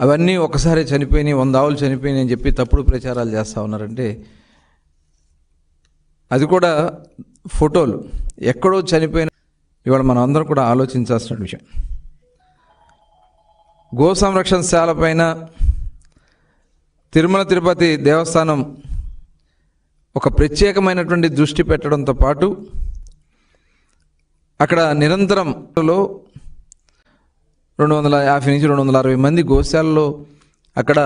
అవన్నీ ఒకసారి చనిపోయినాయి వంద ఆవులు చనిపోయినాయి అని చెప్పి తప్పుడు ప్రచారాలు చేస్తూ ఉన్నారంటే అది కూడా ఫోటోలు. ఎక్కడో చనిపోయిన ఇవాళ మనం అందరం కూడా ఆలోచించాల్సిన విషయం. గో సంరక్షణ శాల పైన తిరుమల తిరుపతి దేవస్థానం ఒక ప్రత్యేకమైనటువంటి దృష్టి పెట్టడంతో పాటు అక్కడ నిరంతరంలో రెండు వందల యాభై నుంచి రెండు వందల అరవై మంది గోశాలలో అక్కడ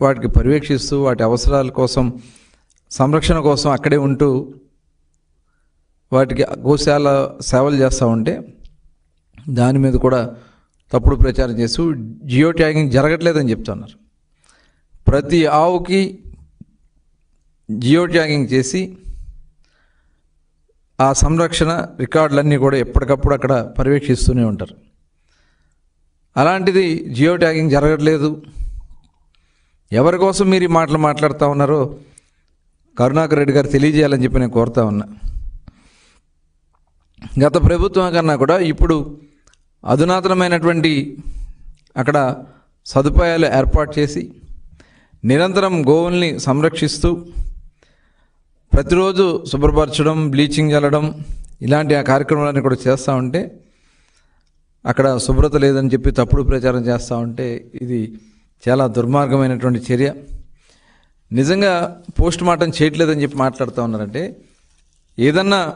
వాటికి పర్యవేక్షిస్తూ వాటి అవసరాల కోసం సంరక్షణ కోసం అక్కడే ఉంటూ వాటికి గోశాల సేవలు చేస్తూ ఉంటే దాని మీద కూడా తప్పుడు ప్రచారం చేస్తూ జియో ట్యాగింగ్ జరగట్లేదని చెప్తున్నారు. ప్రతి ఆవుకి జియో ట్యాగింగ్ చేసి ఆ సంరక్షణ రికార్డులన్నీ కూడా ఎప్పటికప్పుడు అక్కడ పర్యవేక్షిస్తూనే ఉంటారు. అలాంటిది జియో ట్యాగింగ్ జరగట్లేదు. ఎవరి కోసం మీరు ఈ మాటలు మాట్లాడుతూ ఉన్నారో కరుణాకర్ రెడ్డి గారు తెలియజేయాలని చెప్పి నేను కోరుతా ఉన్నా. గత ప్రభుత్వం కన్నా కూడా ఇప్పుడు అధునాతనమైనటువంటి అక్కడ సదుపాయాలు ఏర్పాటు చేసి నిరంతరం గోవుల్ని సంరక్షిస్తూ ప్రతిరోజు శుభ్రపరచడం బ్లీచింగ్ చల్లడం ఇలాంటి ఆ కార్యక్రమాలన్నీ కూడా చేస్తూ ఉంటే అక్కడ శుభ్రత లేదని చెప్పి తప్పుడు ప్రచారం చేస్తూ ఉంటే ఇది చాలా దుర్మార్గమైనటువంటి చర్య. నిజంగా పోస్ట్ మార్టం చేయట్లేదని చెప్పి మాట్లాడుతూ ఉన్నారంటే ఏదన్నా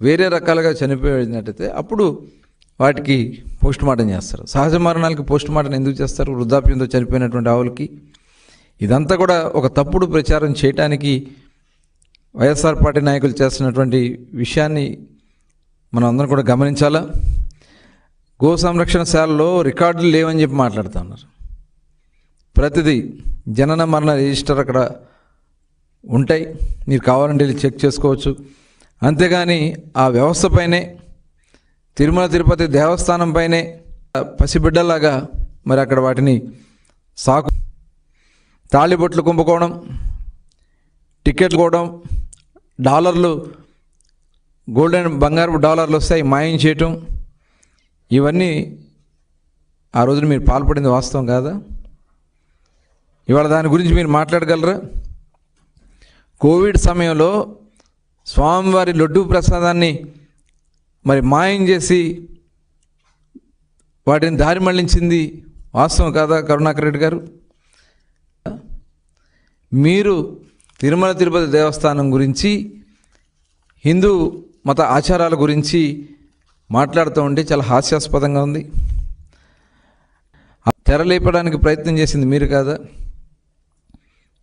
వేరే రకాలుగా చనిపోయినట్టయితే అప్పుడు వాటికి పోస్ట్ మార్టం చేస్తారు. సహజ మరణాలకి పోస్ట్ మార్టం ఎందుకు చేస్తారు? వృద్ధాప్యంతో చనిపోయినటువంటి ఆవులకి. ఇదంతా కూడా ఒక తప్పుడు ప్రచారం చేయటానికి వైఎస్ఆర్ పార్టీ నాయకులు చేస్తున్నటువంటి విషయాన్ని మనం అందరం కూడా గమనించాలా? గో సంరక్షణ శాలలో రికార్డులు లేవని చెప్పి మాట్లాడుతూ ఉన్నారు. ప్రతిదీ జనన మరణ రిజిస్టర్ అక్కడ ఉంటాయి. మీరు కావాలంటే వెళ్ళి చెక్ చేసుకోవచ్చు. అంతేగాని ఆ వ్యవస్థపైనే తిరుమల తిరుపతి దేవస్థానం పైనే పసిబిడ్డలాగా మరి అక్కడ వాటిని సాకు తాళిబొట్లు కుంపుకోవడం టికెట్లు కోవడం డాలర్లు గోల్డెన్ బంగారు డాలర్లు వస్తాయి మాయం చేయటం. ఇవన్నీ ఆ రోజున మీరు పాల్పడింది వాస్తవం కాదా? ఇవాళ దాని గురించి మీరు మాట్లాడగలరా? కోవిడ్ సమయంలో స్వామివారి లడ్డూ ప్రసాదాన్ని మరి మాయం చేసి వాటిని దారి మళ్ళించింది వాస్తవం కాదా కరుణాకర్ రెడ్డి గారు? మీరు తిరుమల తిరుపతి దేవస్థానం గురించి హిందూ మత ఆచారాల గురించి మాట్లాడుతూ ఉంటే చాలా హాస్యాస్పదంగా ఉంది. తెరలేపడానికి ప్రయత్నం చేసింది మీరు కాదా?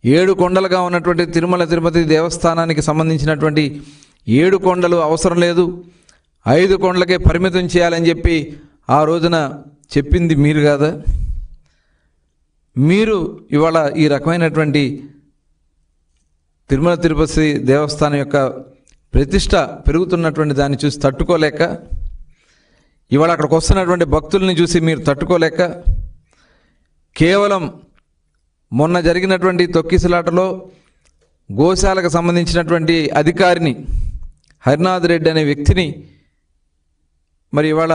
ఏడు కొండలుగా ఉన్నటువంటి తిరుమల తిరుపతి దేవస్థానానికి సంబంధించినటువంటి ఏడు కొండలు అవసరం లేదు. ఐదు కొండలకే పరిమితం చేయాలని చెప్పి ఆ రోజున చెప్పింది మీరు కాదా? మీరు ఇవాళ ఈ రకమైనటువంటి తిరుమల తిరుపతి దేవస్థానం యొక్క ప్రతిష్ట పెరుగుతున్నటువంటి దాన్ని చూసి తట్టుకోలేక ఇవాళ అక్కడికి వస్తున్నటువంటి భక్తుల్ని చూసి మీరు తట్టుకోలేక కేవలం మొన్న జరిగినటువంటి తొక్కిసలాటలో గోశాలకు సంబంధించినటువంటి అధికారిని హరినాథ్ రెడ్డి అనే వ్యక్తిని మరి ఇవాళ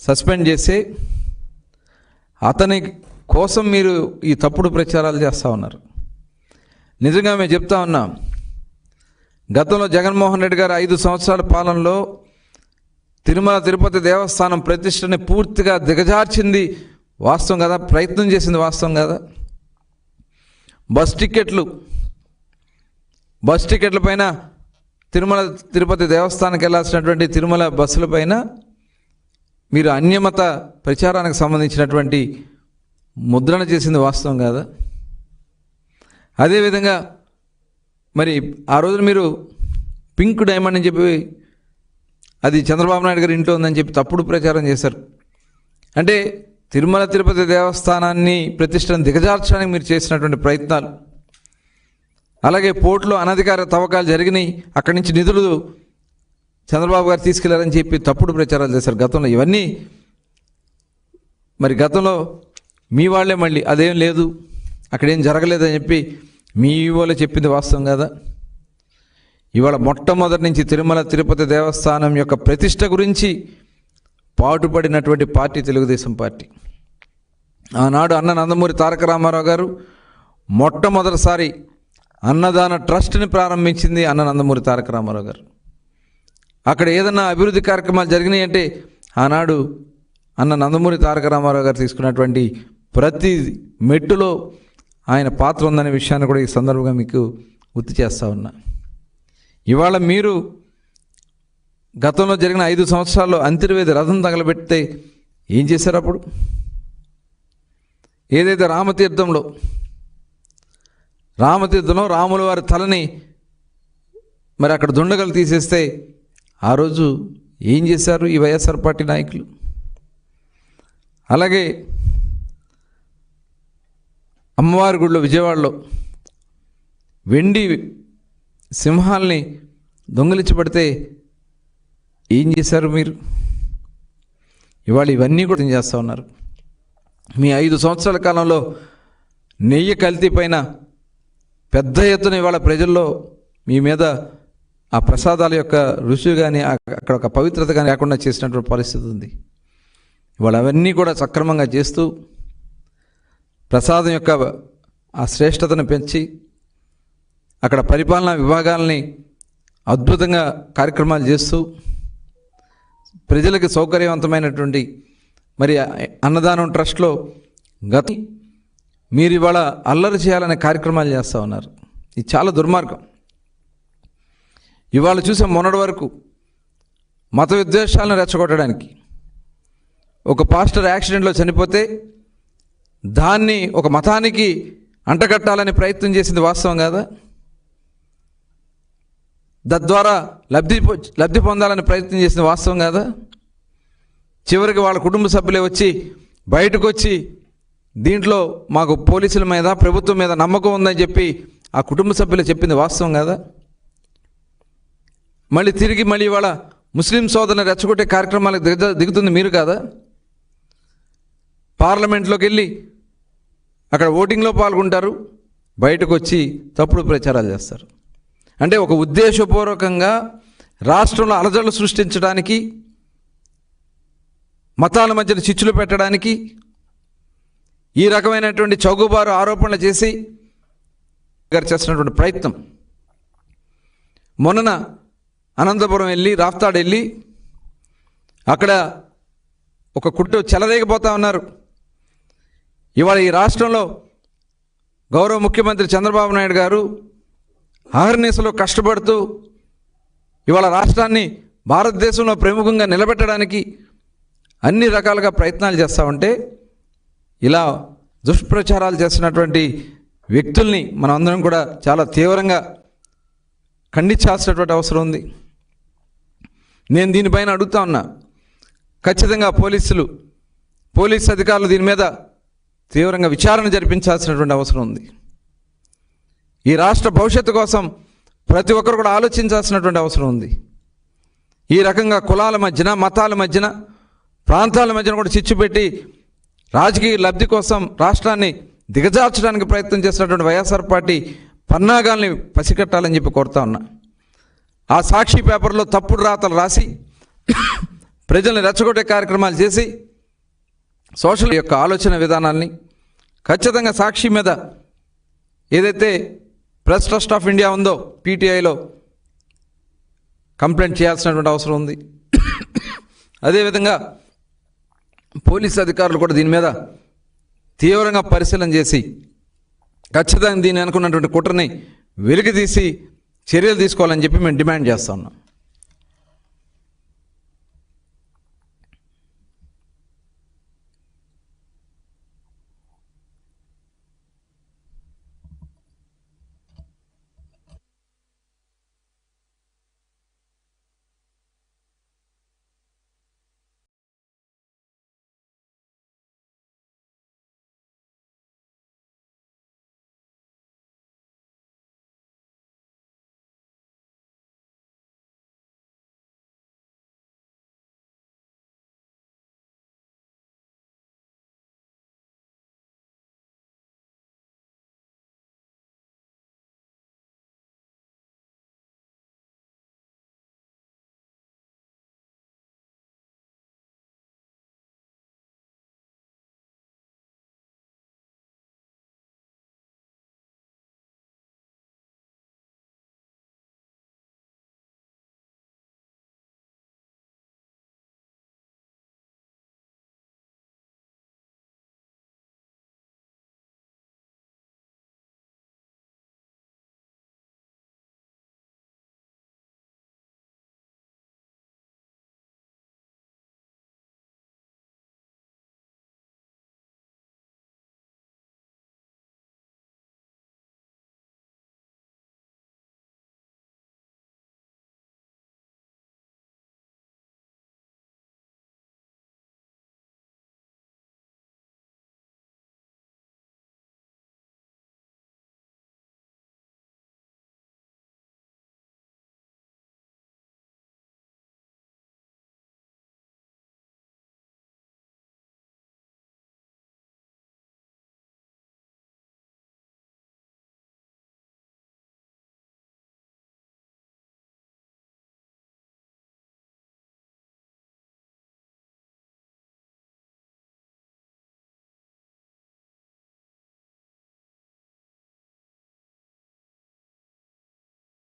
సస్పెండ్ చేసి అతని కోసం మీరు ఈ తప్పుడు ప్రచారాలు చేస్తూ ఉన్నారు. నిజంగా మేము చెప్తా ఉన్నాం గతంలో జగన్మోహన్ రెడ్డి గారు ఐదు సంవత్సరాల పాలనలో తిరుమల తిరుపతి దేవస్థానం ప్రతిష్టని పూర్తిగా దిగజార్చింది. వాస్తవం కదా? ప్రయత్నం చేసింది వాస్తవం కదా? బస్ టికెట్లు బస్ టికెట్ల పైన తిరుమల తిరుపతి దేవస్థానానికి వెళ్ళాల్సినటువంటి తిరుమల బస్సుల పైన మీరు అన్యమత ప్రచారానికి సంబంధించినటువంటి ముద్రణ చేసింది వాస్తవం కాదా? అదేవిధంగా మరి ఆ రోజున మీరు పింక్ డైమండ్ అని చెప్పి అది చంద్రబాబు నాయుడు గారి ఇంట్లో ఉందని చెప్పి తప్పుడు ప్రచారం చేశారు. అంటే తిరుమల తిరుపతి దేవస్థానాన్ని ప్రతిష్టను దిగజార్చడానికి మీరు చేసినటువంటి ప్రయత్నాలు అలాగే పోర్టులో అనధికార తవ్వకాలు జరిగినాయి అక్కడి నుంచి నిధులు చంద్రబాబు గారు తీసుకెళ్ళారని చెప్పి తప్పుడు ప్రచారాలు చేశారు. గతంలో ఇవన్నీ మరి గతంలో మీ వాళ్ళే మళ్ళీ అదేం లేదు అక్కడేం జరగలేదని చెప్పి మీ ఈవోలో చెప్పింది వాస్తవం కదా? ఇవాళ మొట్టమొదటి నుంచి తిరుమల తిరుపతి దేవస్థానం యొక్క ప్రతిష్ట గురించి పాటుపడినటువంటి పార్టీ తెలుగుదేశం పార్టీ. ఆనాడు అన్న నందమూరి తారక రామారావు గారు మొట్టమొదటిసారి అన్నదాన ట్రస్ట్ని ప్రారంభించింది అన్న నందమూరి తారక రామారావు గారు. అక్కడ ఏదన్నా అభివృద్ధి కార్యక్రమాలు జరిగినాయి అంటే ఆనాడు అన్న నందమూరి తారక రామారావు గారు తీసుకున్నటువంటి ప్రతి మెట్టులో ఆయన పాత్ర ఉందనే విషయాన్ని కూడా ఈ సందర్భంగా మీకు గుర్తు చేస్తా ఉన్నా. ఇవాళ మీరు గతంలో జరిగిన ఐదు సంవత్సరాల్లో అంతర్వేది రథం తగలబెడితే ఏం చేశారు అప్పుడు? ఏదైతే రామతీర్థంలో రామతీర్థంలో రాముల వారి తలని మరి అక్కడ దుండగలు తీసేస్తే ఆ రోజు ఏం చేశారు ఈ వైఎస్ఆర్ పార్టీ నాయకులు? అలాగే అమ్మవారి గుడిలో విజయవాడలో వెండి సింహాల్ని దొంగిలించబడితే ఏం చేశారు మీరు? ఇవాళ ఇవన్నీ కూడా చేస్తూ ఉన్నారు? మీ ఐదు సంవత్సరాల కాలంలో నెయ్యి కల్తీ పైన పెద్ద ఎత్తున ఇవాళ ప్రజల్లో మీ మీద ఆ ప్రసాదాల యొక్క రుచి కానీ అక్కడ ఒక పవిత్రత కానీ లేకుండా చేసినటువంటి పరిస్థితి ఉంది. ఇవాళ అవన్నీ కూడా సక్రమంగా చేస్తూ ప్రసాదం యొక్క ఆ శ్రేష్టతను పెంచి అక్కడ పరిపాలనా విభాగాల్ని అద్భుతంగా కార్యక్రమాలు చేస్తూ ప్రజలకు సౌకర్యవంతమైనటువంటి మరి అన్నదానం ట్రస్ట్లో గత మీరు ఇవాళ అల్లరి చేయాలనే కార్యక్రమాలు చేస్తూ ఉన్నారు. ఇది చాలా దుర్మార్గం. ఇవాళ చూసే మొన్నటి వరకు మత విద్వేషాలను రెచ్చగొట్టడానికి ఒక పాస్టర్ యాక్సిడెంట్లో చనిపోతే దాన్ని ఒక మతానికి అంటగట్టాలని ప్రయత్నం చేసింది వాస్తవం కాదా? తద్వారా లబ్ధి పొ- లబ్ధి పొందాలని ప్రయత్నం చేసింది వాస్తవం కాదా? చివరికి వాళ్ళ కుటుంబ సభ్యులే వచ్చి బయటకు వచ్చి దీంట్లో మాకు పోలీసుల మీద ప్రభుత్వం మీద నమ్మకం ఉందని చెప్పి ఆ కుటుంబ సభ్యులు చెప్పింది వాస్తవం కాదా? మళ్ళీ తిరిగి మళ్ళీ ఇవాళ ముస్లిం సోదరుని రెచ్చగొట్టే కార్యక్రమాలకు దిగుతుంది మీరు కాదా? పార్లమెంట్లోకి వెళ్ళి అక్కడ ఓటింగ్లో పాల్గొంటారు బయటకు వచ్చి తప్పుడు ప్రచారాలు చేస్తారు. అంటే ఒక ఉద్దేశపూర్వకంగా రాష్ట్రంలో అలజడులు సృష్టించడానికి మతాల మధ్యన చిచ్చులు పెట్టడానికి ఈ రకమైనటువంటి చౌగుబారు ఆరోపణలు చేసి గారు చేస్తున్నటువంటి ప్రయత్నం. మొన్నన అనంతపురం వెళ్ళి రాఫ్తాడు వెళ్ళి అక్కడ ఒక కుట్టు చెలరేగిపోతా ఉన్నారు. ఇవాళ ఈ రాష్ట్రంలో గౌరవ ముఖ్యమంత్రి చంద్రబాబు నాయుడు గారు అహర్నిశలో కష్టపడుతూ ఇవాళ రాష్ట్రాన్ని భారతదేశంలో ప్రముఖంగా నిలబెట్టడానికి అన్ని రకాలుగా ప్రయత్నాలు చేస్తూ ఉంటే ఇలా దుష్ప్రచారాలు చేస్తున్నటువంటి వ్యక్తుల్ని మనందరం కూడా చాలా తీవ్రంగా ఖండించాల్సినటువంటి అవసరం ఉంది. నేను దీనిపైన అడుగుతా ఉన్నా ఖచ్చితంగా పోలీసులు పోలీస్ అధికారులు దీని మీద తీవ్రంగా విచారణ జరిపించాల్సినటువంటి అవసరం ఉంది. ఈ రాష్ట్ర భవిష్యత్తు కోసం ప్రతి ఒక్కరు కూడా ఆలోచించాల్సినటువంటి అవసరం ఉంది. ఈ రకంగా కులాల మధ్యన మతాల మధ్యన ప్రాంతాల మధ్యన కూడా చిచ్చు పెట్టి రాజకీయ లబ్ధి కోసం రాష్ట్రాన్ని దిగజార్చడానికి ప్రయత్నం చేసినటువంటి వైఎస్ఆర్ పార్టీ పన్నాగాల్ని పసికట్టాలని చెప్పి కోరుతా ఉన్నా. ఆ సాక్షి పేపర్లో తప్పుడు రాతలు రాసి ప్రజల్ని రెచ్చగొట్టే కార్యక్రమాలు చేసి సోషల్ యొక్క ఆలోచన విధానాల్ని ఖచ్చితంగా సాక్షి మీద ఏదైతే ప్రెస్ ట్రస్ట్ ఆఫ్ ఇండియా ఉందో పీటీఐలో కంప్లైంట్ చేయాల్సినటువంటి అవసరం ఉంది. అదేవిధంగా పోలీస్ అధికారులు కూడా దీని మీద తీవ్రంగా పరిశీలన చేసి ఖచ్చితంగా దీన్ని అనుకున్నటువంటి కుట్రని వెలికి తీసి చర్యలు తీసుకోవాలని చెప్పి మేము డిమాండ్ చేస్తా ఉన్నాం.